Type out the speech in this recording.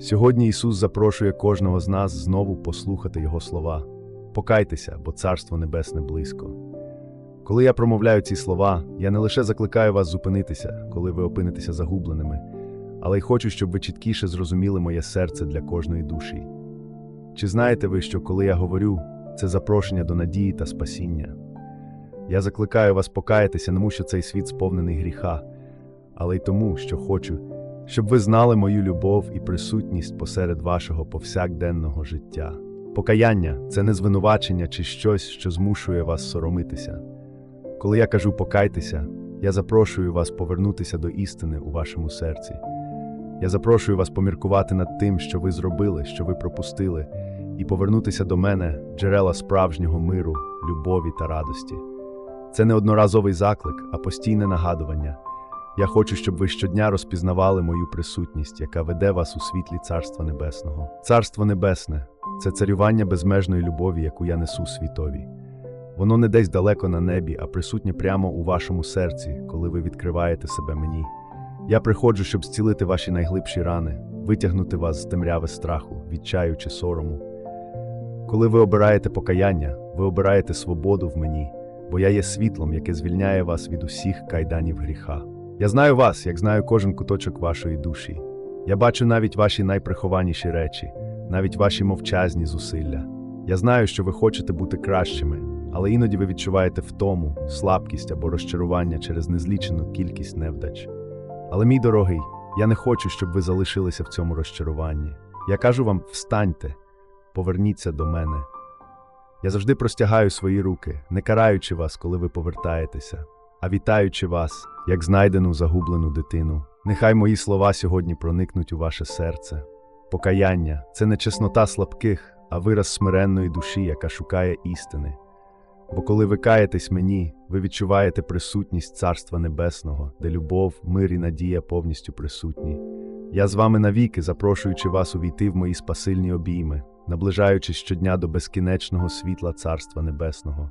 Сьогодні Ісус запрошує кожного з нас знову послухати Його слова. Покайтеся, бо Царство Небесне близько. Коли я промовляю ці слова, я не лише закликаю вас зупинитися, коли ви опинитеся загубленими, але й хочу, щоб ви чіткіше зрозуміли моє серце для кожної душі. Чи знаєте ви, що коли я говорю, це запрошення до надії та спасіння? Я закликаю вас покаятися, тому що цей світ сповнений гріха, але й тому, що хочу, щоб ви знали мою любов і присутність посеред вашого повсякденного життя. Покаяння це не звинувачення чи щось, що змушує вас соромитися. Коли я кажу покайтеся, я запрошую вас повернутися до істини у вашому серці. Я запрошую вас поміркувати над тим, що ви зробили, що ви пропустили, і повернутися до мене, джерела справжнього миру, любові та радості. Це не одноразовий заклик, а постійне нагадування. Я хочу, щоб ви щодня розпізнавали мою присутність, яка веде вас у світлі Царства Небесного. Царство Небесне це царювання безмежної любові, яку я несу світові. Воно не десь далеко на небі, а присутнє прямо у вашому серці, коли ви відкриваєте себе мені. Я приходжу, щоб зцілити ваші найглибші рани, витягнути вас з темряви страху, відчаю чи сорому. Коли ви обираєте покаяння, ви обираєте свободу в мені, бо я є світлом, яке звільняє вас від усіх кайданів гріха. Я знаю вас, як знаю кожен куточок вашої душі. Я бачу навіть ваші найприхованіші речі, навіть ваші мовчазні зусилля. Я знаю, що ви хочете бути кращими, але іноді ви відчуваєте втому, слабкість або розчарування через незлічену кількість невдач. Але, мій дорогий, я не хочу, щоб ви залишилися в цьому розчаруванні. Я кажу вам: встаньте, поверніться до мене. Я завжди простягаю свої руки, не караючи вас, коли ви повертаєтеся, а вітаючи вас, як знайдену загублену дитину. Нехай мої слова сьогодні проникнуть у ваше серце. Покаяння це не чеснота слабких, а вираз смиренної душі, яка шукає істини. Бо коли ви каєтесь мені, ви відчуваєте присутність Царства Небесного, де любов, мир і надія повністю присутні. Я з вами навіки, запрошуючи вас увійти в мої спасильні обійми, наближаючись щодня до безкінечного світла Царства Небесного.